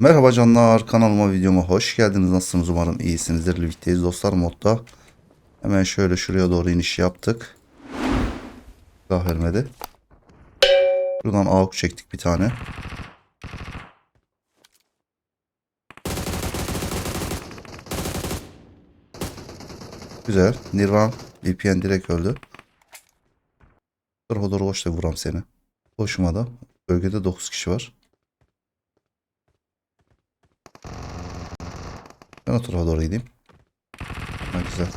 Merhaba canlar kanalıma videoma hoş geldiniz. Nasılsınız umarım iyisinizdir. Birlikteyiz dostlar modda. Hemen şöyle şuraya doğru iniş yaptık. Daha vermedi. Buradan AUK çektik bir tane. Güzel. Nirvan VPN direkt öldü. Hodor hoşla vuram seni. Hoşuma da. Bölgede 9 kişi var. Ben o tarafa doğru gideyim. Ha, güzel.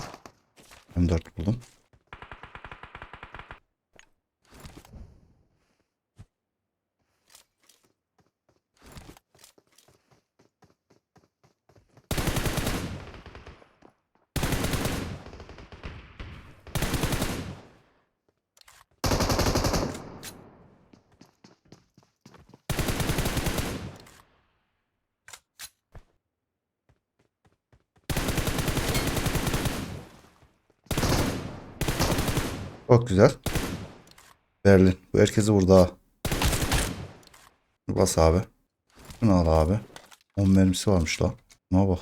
M4 buldum. Çok güzel. Berlin. Bu herkesi vurdu ha. Bas abi. Bunu al abi. 10 mermisi varmış la. Buna bak.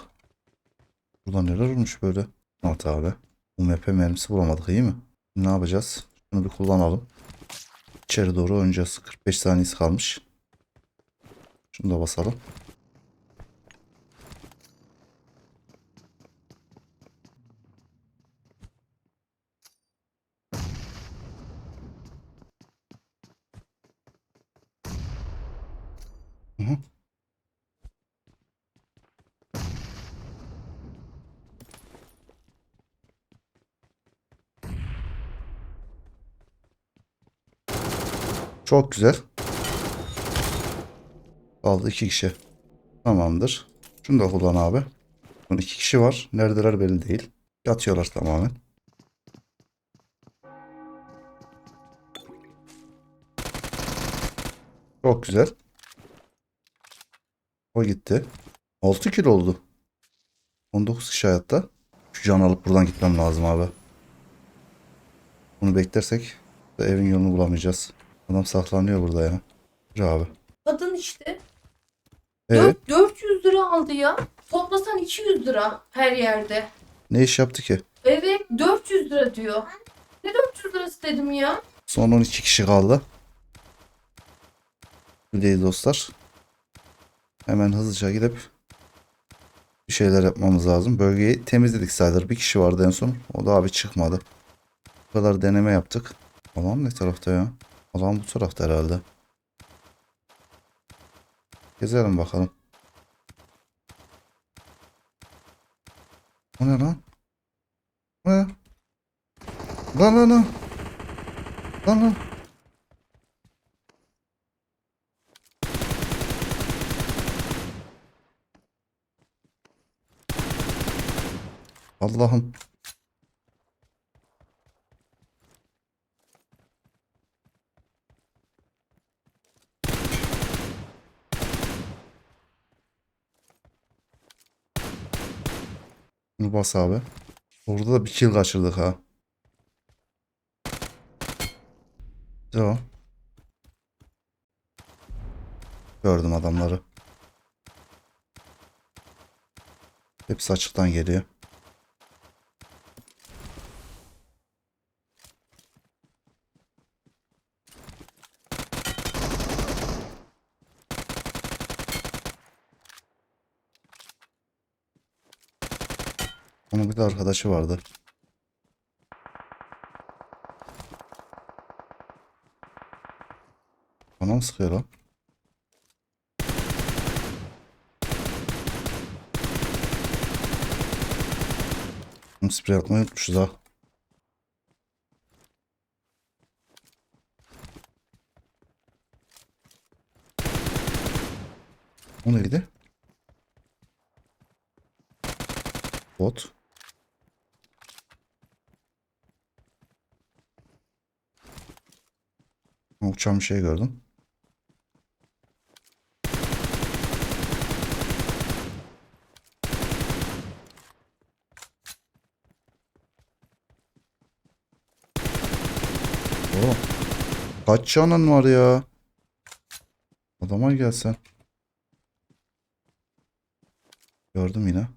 Burada neler olmuş böyle. At abi. UMP mermisi bulamadık iyi mi? Ne yapacağız? Şunu bir kullanalım. İçeri doğru oynayacağız. 45 saniyesi kalmış. Şunu da basalım. Çok güzel. Kaldı iki kişi. Tamamdır. Şunu da kullan abi. Son iki kişi var. Neredeler belli değil. Yatıyorlar tamamen. Çok güzel. O gitti. 6 kilo oldu. 19 kişi hayatta. Şu canı alıp buradan gitmem lazım abi. Bunu beklersek de evin yolunu bulamayacağız. Adam saklanıyor burada ya. Dur abi. Kadın işte. Evet. Dört- 400 lira aldı ya. Toplasan 200 lira her yerde. Ne iş yaptı ki? Evet 400 lira diyor. Ne 400 lirası dedim ya. Son 12 kişi kaldı. Değil dostlar. Hemen hızlıca gidip bir şeyler yapmamız lazım. Bölgeyi temizledik sayılır. Bir kişi vardı en son. O da abi çıkmadı. Bu kadar deneme yaptık. Alan ne tarafta ya? Alan bu tarafta herhalde. Gezelim bakalım. O ne lan? O ne? Lan lan lan. Lan lan. Allah'ım. Bunu bas abi. Orada da bir kill kaçırdık ha. Devam. Gördüm adamları. Hepsi açıktan geliyor. De arkadaşı vardı. Bana mı sıkıyor lan? Sprey atmayı unutmuşuz ha. O neydi? Bot. Uçan bir şey gördüm. Oo. Kaç canın var ya? Adama gelsen. Gördüm yine.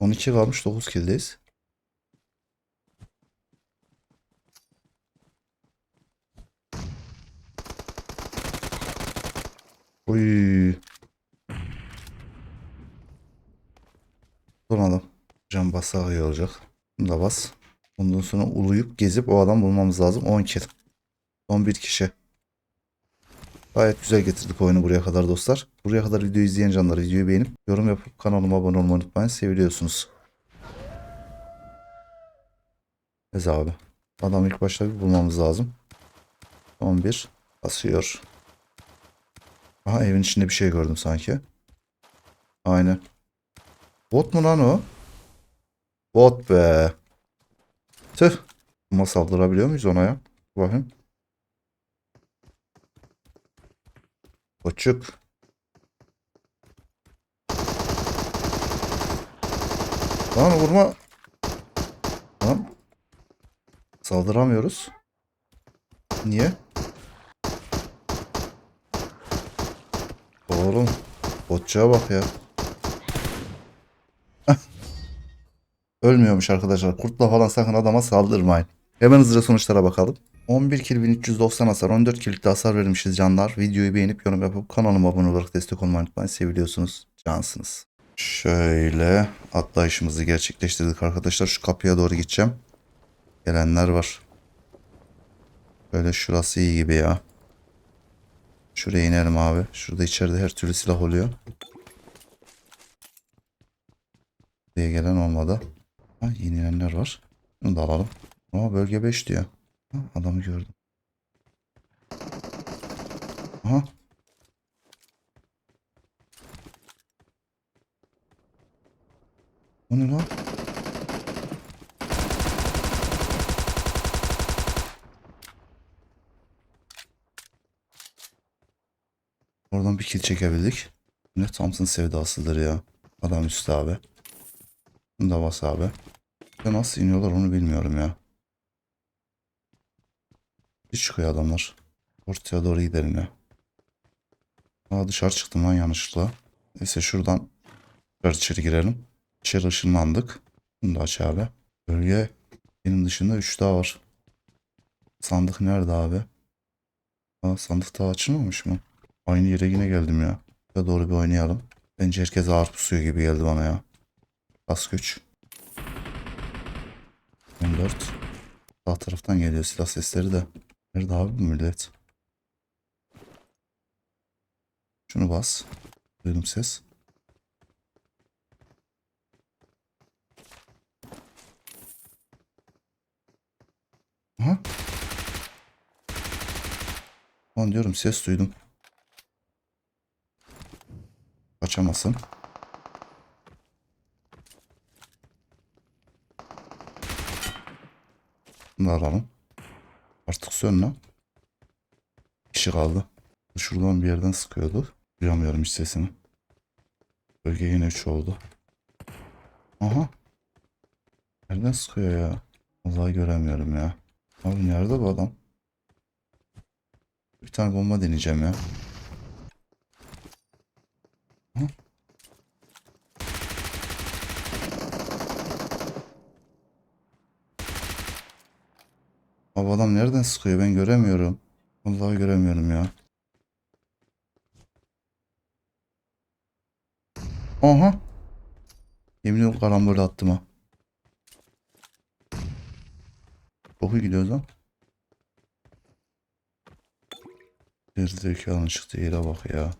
12 kalmış 9 killdeyiz. Oy. Son adam. Can basağı iyi olacak. Bunu da bas. Ondan sonra uluyup gezip o adam bulmamız lazım. 10 kill. Son bir kişi. Gayet güzel getirdik oyunu buraya kadar dostlar. Buraya kadar videoyu izleyen canlar videoyu beğenip yorum yapıp kanalıma abone olmayı unutmayın. Seviliyorsunuz. Ez abi. Adam ilk başta bir bulmamız lazım. Son bir. Basıyor. Aha evin içinde bir şey gördüm sanki. Aynen. Bot mu lan o? Bot be. Tüh. Ama saldırabiliyor muyuz ona ya? Bakayım. Koçuk. Lan vurma. Lan. Saldıramıyoruz. Niye? Oğlum. Botçuğa bak ya. Ölmüyormuş arkadaşlar. Kurtla falan sakın adama saldırmayın. Hemen hızlıca sonuçlara bakalım. 11 kill 1390 hasar 14 kill'lik de hasar vermişiz canlar. Videoyu beğenip yorum yapıp kanalıma abone olarak destek olmayı unutmayın. Seviliyorsunuz. Cansınız. Şöyle atlayışımızı gerçekleştirdik arkadaşlar. Şu kapıya doğru gideceğim. Gelenler var. Böyle şurası iyi gibi ya. Şuraya inerim abi. Şurada içeride her türlü silah oluyor. Buraya gelen olmadı. Ha, yenilenler var. Bunu da alalım. Ama bölge 5 diyor. Ha, adamı gördüm. Aha. O ne lan? Oradan bir kill çekebildik. Ne Thompson sevdasıdır ya. Adam üstü abi. Bunu da bas abi. Ya nasıl iniyorlar onu bilmiyorum ya. Bir çıkıyor adamlar. Ortaya doğru gidelim ya. Aa dışarı çıktım lan yanlışlıkla. Neyse şuradan biraz içeri girelim. İçeri ışınlandık. Bunu da aç abi. Bölge benim dışında 3 daha var. Sandık nerede abi? Aa sandık daha açılmamış mı? Aynı yere yine geldim ya. Ya doğru bir oynayalım. Bence herkes ağır pusuyor gibi geldi bana ya. Bas güç. 14. Sağ taraftan geliyor silah sesleri de. Nerede abi bu millet? Şunu bas. Duydum ses. Aha. Lan diyorum ses duydum. Kaçamasın. Bunu da alalım. Artık sön lan. Kişi kaldı. Şuradan bir yerden sıkıyordu. Duyamıyorum hiç sesini. Bölge yine 3 oldu. Aha. Nereden sıkıyor ya? Vallahi göremiyorum ya. Abi nerede bu adam? Bir tane bomba deneyeceğim ya. Abi adam nereden sıkıyor ben göremiyorum. Vallahi göremiyorum ya. Aha. Yemin ediyorum karambol attım ha. İyi gidiyoruz lan. Gerizekalının çıktığı yere bak ya.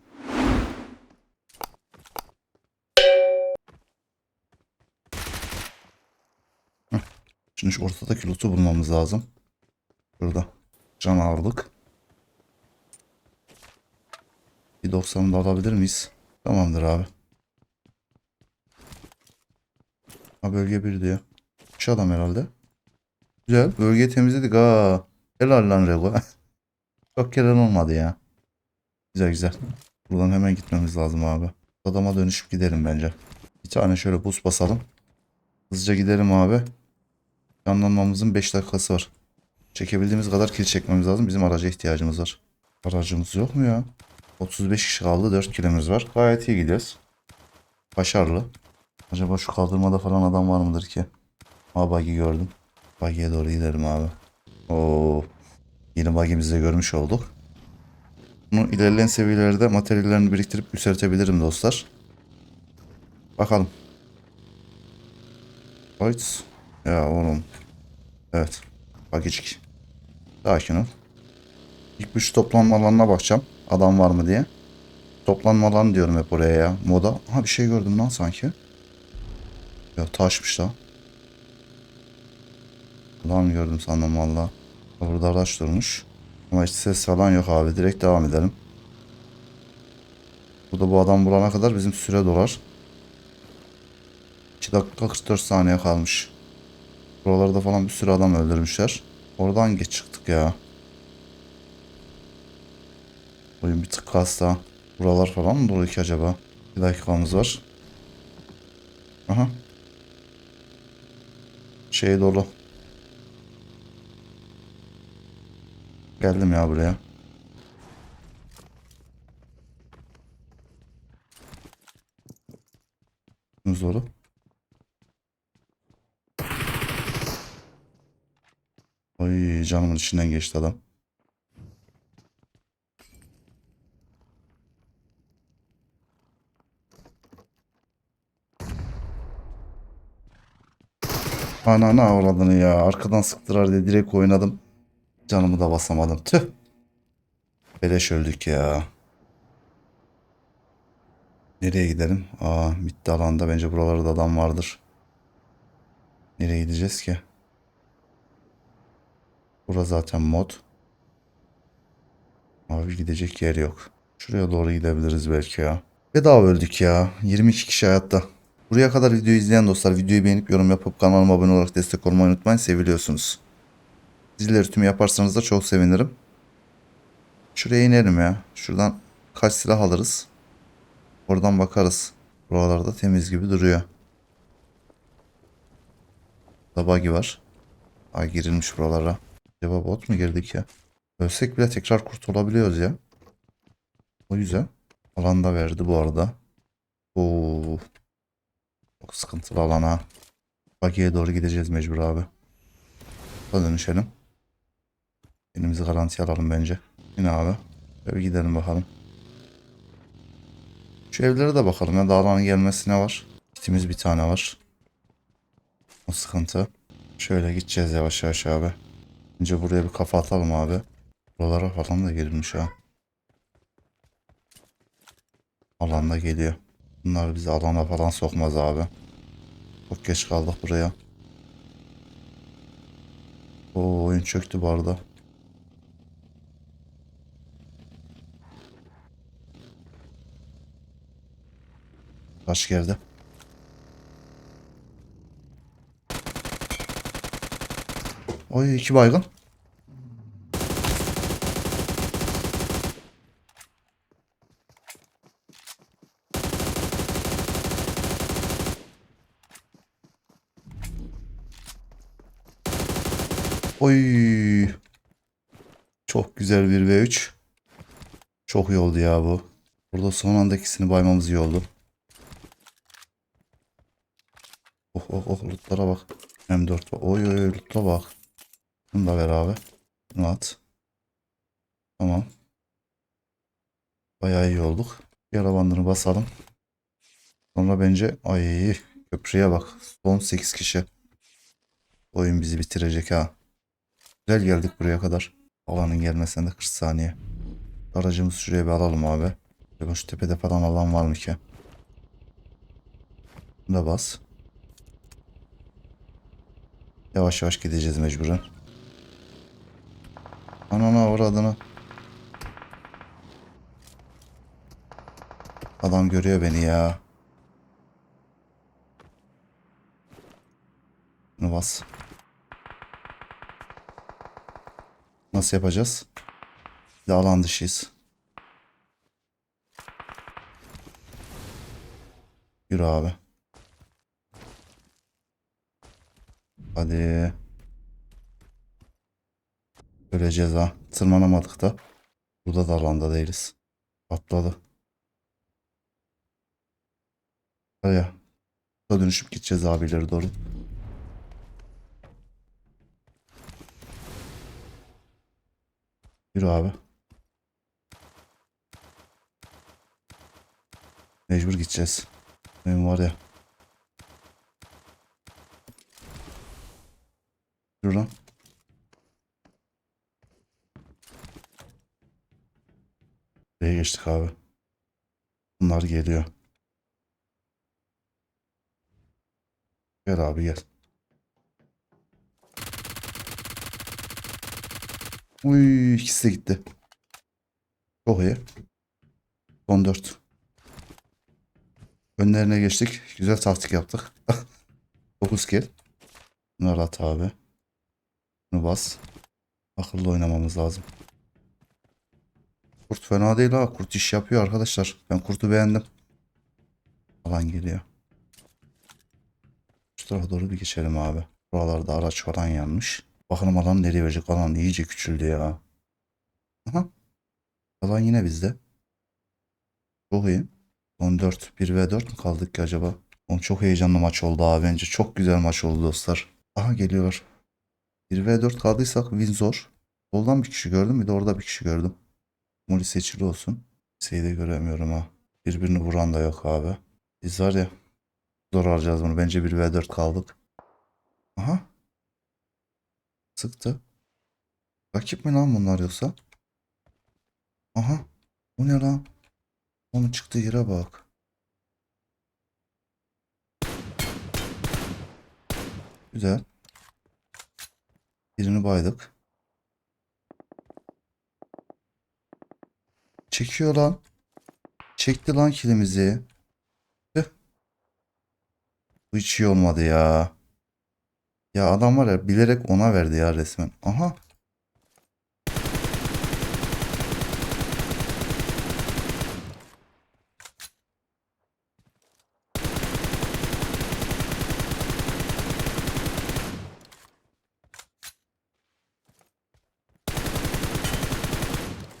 Şimdi şu ortadaki loot'u bulmamız lazım. Burada. Can ağırlık. Bir 90'ını da alabilir miyiz? Tamamdır abi. Ha bölge 1 diyor. Şu adam herhalde. Güzel. Bölgeyi temizledik ha. Helal lan Rego. Çok gelen olmadı ya. Güzel güzel. Buradan hemen gitmemiz lazım abi. Adama dönüşüp gidelim bence. Bir tane şöyle buz basalım. Hızlıca gidelim abi. Canlanmamızın 5 dakikası var. Çekebildiğimiz kadar kill çekmemiz lazım. Bizim araca ihtiyacımız var. Aracımız yok mu ya? 35 kişi kaldı. 4 kilimiz var. Gayet iyi gidiyoruz. Başarılı. Acaba şu kaldırmada falan adam var mıdır ki? Aa buggy gördüm. Buggy'e doğru gidelim abi. Oo. Yeni buggy'mizi de görmüş olduk. Bunu ilerleyen seviyelerde materyallerini biriktirip yükseltebilirim dostlar. Bakalım. Right. Ya oğlum. Evet. Buggycik. Sakin ol. İlk şu toplanma alanına bakacağım. Adam var mı diye. Toplanma alanı diyorum hep oraya ya. Moda. Ha bir şey gördüm lan sanki. Ya taşmış da. Adam gördüm sandım valla. Burada araç durmuş. Ama hiç ses falan yok abi. Direkt devam edelim. Burada bu adam bulana kadar bizim süre dolar. 2 dakika 44 saniye kalmış. Buralarda falan bir sürü adam öldürmüş,ler Oradan geç çıktık ya. Oyun bir tık kasta. Buralar falan mı dolu ki acaba? Bir dakikamız var. Aha. Şey dolu. Geldim ya buraya. Yunus Ay canımın içinden geçti adam. Ananı avradını ya. Arkadan sıktılar diye direkt oynadım. Canımı da basamadım. Tüh. Beleş öldük ya. Nereye gidelim? Aa bitti alanda. Bence buralarda adam vardır. Nereye gideceğiz ki? Bura zaten mod. Abi gidecek yer yok. Şuraya doğru gidebiliriz belki ya. Bedava öldük ya. 22 kişi hayatta. Buraya kadar videoyu izleyen dostlar videoyu beğenip yorum yapıp kanalıma abone olarak destek olmayı unutmayın. Seviliyorsunuz. Zilleri tüm yaparsanız da çok sevinirim. Şuraya inelim ya. Şuradan kaç silah alırız. Oradan bakarız. Buralarda temiz gibi duruyor. Buggy var. Ay girilmiş buralara. Acaba bot mu girdik ya? Ölsek bile tekrar kurtulabiliyoruz ya. O yüzden. Alanda verdi bu arada. Oo. Çok sıkıntılı alana. Buggy'ye doğru gideceğiz mecbur abi. Burada dönüşelim. Elimizi garantiye alalım bence. Yine abi. Şöyle gidelim bakalım. Şu evlere de bakalım ya. Dağlanın gelmesine var. Kitimiz bir tane var. O sıkıntı. Şöyle gideceğiz yavaş yavaş abi. Önce buraya bir kafa atalım abi. Buralara falan da girilmiş ha. Alanda geliyor. Bunlar bizi alana falan sokmaz abi. Çok geç kaldık buraya. Oo oyun çöktü bu arada. Taş geldi. Oy iki baygın. Oy. Çok güzel bir V3. Çok iyi oldu ya bu. Burada son anda ikisini baymamız iyi oldu. Oh oh oh lootlara bak. M4 var. Oy oy lootla bak. Bunu da ver abi. Bunu at. Tamam. Bayağı iyi olduk. Yara bandını basalım. Sonra bence ay köprüye bak. Son 8 kişi. Oyun bizi bitirecek ha. Güzel geldik buraya kadar. Alanın gelmesine de 40 saniye. Aracımızı şuraya bir alalım abi. Acaba şu tepede falan alan var mı ki? Bunu da bas. Yavaş yavaş gideceğiz mecburen. Anana uğradığını. Adam görüyor beni ya. Bunu bas. Nasıl yapacağız? Bir de alan dışıyız. Yürü abi. Hadi. Öleceğiz ha. Tırmanamadık da. Burada da alanda değiliz. Atladı. Araya. Burada dönüşüp gideceğiz abileri doğru. Yürü abi. Mecbur gideceğiz. Benim var ya. Yürü lan. Buraya geçtik abi. Bunlar geliyor. Gel abi gel. Uy ikisi de gitti. Çok iyi. Son 4. Önlerine geçtik. Güzel taktik yaptık. 9 kill. Bunları at abi. Bunu bas. Akıllı oynamamız lazım. Kurt fena değil ha. Kurt iş yapıyor arkadaşlar. Ben kurtu beğendim. Alan geliyor. Şu tarafa doğru bir geçelim abi. Buralarda araç falan yanmış. Bakalım alan nereye verecek. Alan iyice küçüldü ya. Aha. Alan yine bizde. Çok iyi. 14 1 ve 4 mü kaldık ki acaba? Oğlum çok heyecanlı maç oldu abi bence. Çok güzel maç oldu dostlar. Aha geliyorlar. 1 ve 4 kaldıysak win zor. Soldan bir kişi gördüm bir de orada bir kişi gördüm. Muli seçili olsun. Şeyi de göremiyorum ha. Birbirini vuran da yok abi. Biz var ya zor alacağız bunu. Bence 1 ve 4 kaldık. Aha. Sıktı. Rakip mi lan bunlar yoksa? Aha. Bu ne lan? Onun çıktığı yere bak. Güzel. Birini baydık. Çekiyor lan. Çekti lan kilimizi. Hiç iyi olmadı ya. Ya adam var ya bilerek ona verdi ya resmen. Aha.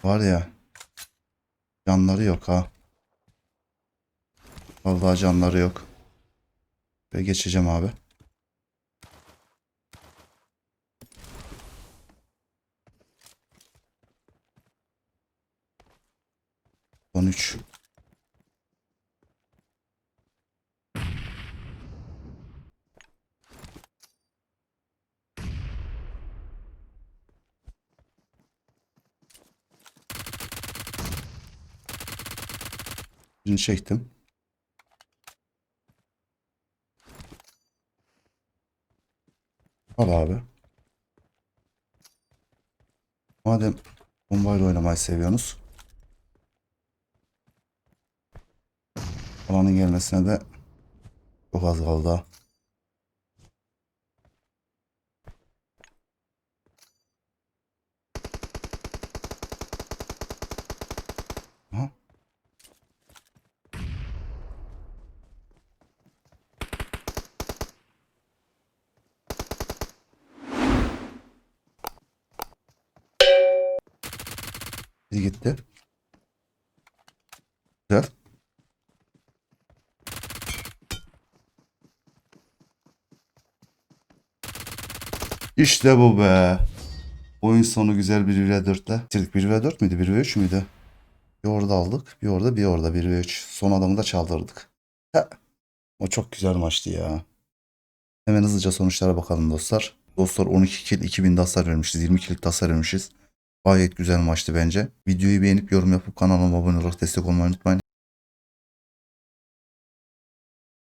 Var ya. Canları yok ha. Vallahi canları yok. Ve geçeceğim abi. Son 3. Birini çektim. Al abi. Madem bombayla oynamayı seviyorsunuz. Alanın gelmesine de çok az kaldı Biri gitti. Güzel. İşte bu be. Oyun sonu güzel bir 1v4'le. Bitirdik 1v4 müydü? 1v3 müydü? Bir orada aldık. Bir orada bir orada 1v3. Son adamı da çaldırdık. Heh. O çok güzel maçtı ya. Hemen hızlıca sonuçlara bakalım dostlar. Dostlar 12 kill 2000 de hasar vermişiz. 20 kill hasar vermişiz. Gayet güzel maçtı bence. Videoyu beğenip yorum yapıp kanalıma abone olarak destek olmayı unutmayın.